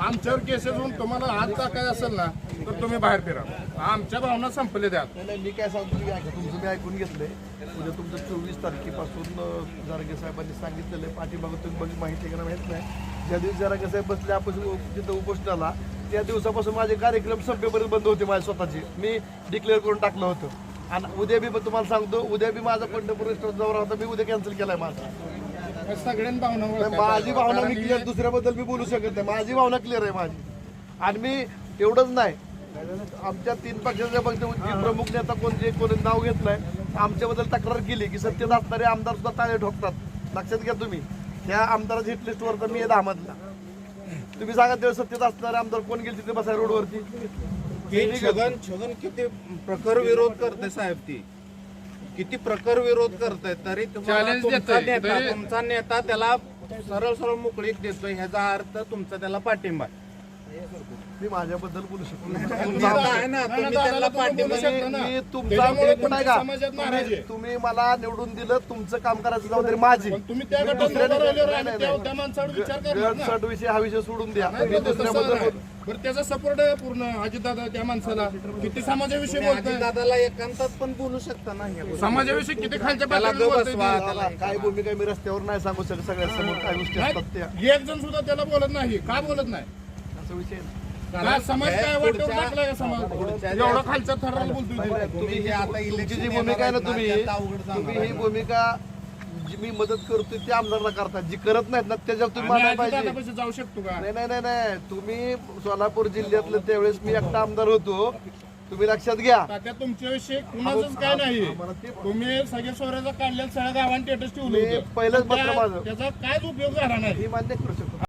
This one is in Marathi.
आमच्यावर केसेस होऊन तुम्हाला हात काय असेल ना तर तुम्ही बाहेर फिरा. आमच्या भावना संपले द्या नाही नाही मी काय सांगतो तुम्ही ऐका तुमचं मी ऐकून घेतलंय. उद्या तुमचं चोवीस तारखेपासून अं, जारगे साहेबांनी सांगितलेलं आहे पाठीमागं तुम्ही बघ माहिती आहे का नाही माहीत नाही. ज्या दिवशी जारगे साहेब बसले आपण तिथं उपोषणाला त्या दिवसापासून माझे कार्यक्रम सभेपर्यंत बंद होते माझे स्वतःचे. मी डिक्लेअर करून टाकलं होतं. आणि उद्या बी पण तुम्हाला सांगतो उद्या बी माझा पंढरपूर रेस्टॉरंट जवळ होता मी उद्या कॅन्सल केलाय माझा. सगळ्यांनी भावना नाही, ओळखायच्या. माझी भावना मी कारण क्लिअर दुसऱ्याबद्दल मी बोलू शकत नाही. माझी भावना क्लिअर आहे माझी. आणि मी एवढंच नाही. आमच्या तीन पक्षाच्या पक्ष जे प्रमुख नेता कोण जे कोणी नाव घेतलंय आमच्याबद्दल तक्रार केली की सत्तेत असणारे आमदार सुद्धा ताळे ठोकतात. लक्षात घ्या तुम्ही. त्या आमदाराच्या हिट लिस्टवर तर मी आहे दहामधला. तुम्ही सांगा ते सत्तेत असणारे आमदार कोण गेले तिथे बसाय रोडवरती छगन छगन किती प्रखर विरोध करते साहेब ती. किती प्रखर विरोध करताय तरी तुम्हाला Challenge तुमचा देतोय. नेता तरी- तुमचा नेता त्याला सरळ सरळ मोकळीक देतोय ह्याचा अर्थ तुमचा त्याला पाठिंबा आहे. मी माझ्याबद्दल बोलू शकतो तुमचा आहे ना तुम्ही तुम्ही पाठिंबा बोलू शकता ना. मी तुमचा त्याच्यामुळे एक पण आहे का? समाजात नाराज तुम्ही- आहे. तुम्ही मला निवडून दिलं तुमचं काम करायचं जबाबदारी माझी तुम्ही त्या मी गटात दुसऱ्या- उभं राहिल्यावर नाही, आम्ही नाही, त्या- नाही. त्या माणसावर विचार करणार ना. गट विषय हा विषय सोडून द्या नाही, मी तसं दुसऱ्याबद्दल नाही. बरं त्याचा सपोर्ट आहे पूर्ण अजितदादा त्या माणसाला किती समाजाविषयी तुम्ही बोलतोय दादाला एकांतात पण बोलू शकता ना ह्या गोष्टी. समाजाविषयी किती खालच्या त्याला पातळीवर ग बोलतोय बसवा, ते. त्याला काय भूमिका मी रस्त्यावर नाही सांगू शकत सगळ्यांसमोर काय गोष्टी असतात त्या नाही, एक जण सुद्धा त्याला बोलत नाही का बोलत नाही असा विषय आहे. का समाज काय वाटून पुढच्या- टाकलाय का समाज? पुढच्या- एवढा खालचा थराला बोलतोय तो. तुम्ही. जे आता तुमची इलेक्शन जी भूमिका आहे ना येणार तुम्ही त्यात अवघड जाणार तुम्ही आहे. ही भूमिका जी मी मदत करतोय त्या आमदारला करता. जी करत नाहीत ना त्याच्यावर तुम्ही आम्ही मानायला पाहिजे. अजितदादापाशी जाऊ शकतो का? नाही नाही नाही नाही. तुम्ही सोलापूर जिल्ह्यातलं त्यावेळेस मी एकटा आमदार होतो. तुम्ही लक्षात घ्या. तात्या तुमच्याविषयी कुणाचंच काय नाही आम्हाला ते तुम्ही सगळे सोऱ्याचा काढलेलं सगळ्या गावांनी मी पहिलंच पत्र माझं. त्याचा कायच उपयोग झाला नाही. हे मान्य करू शकतो.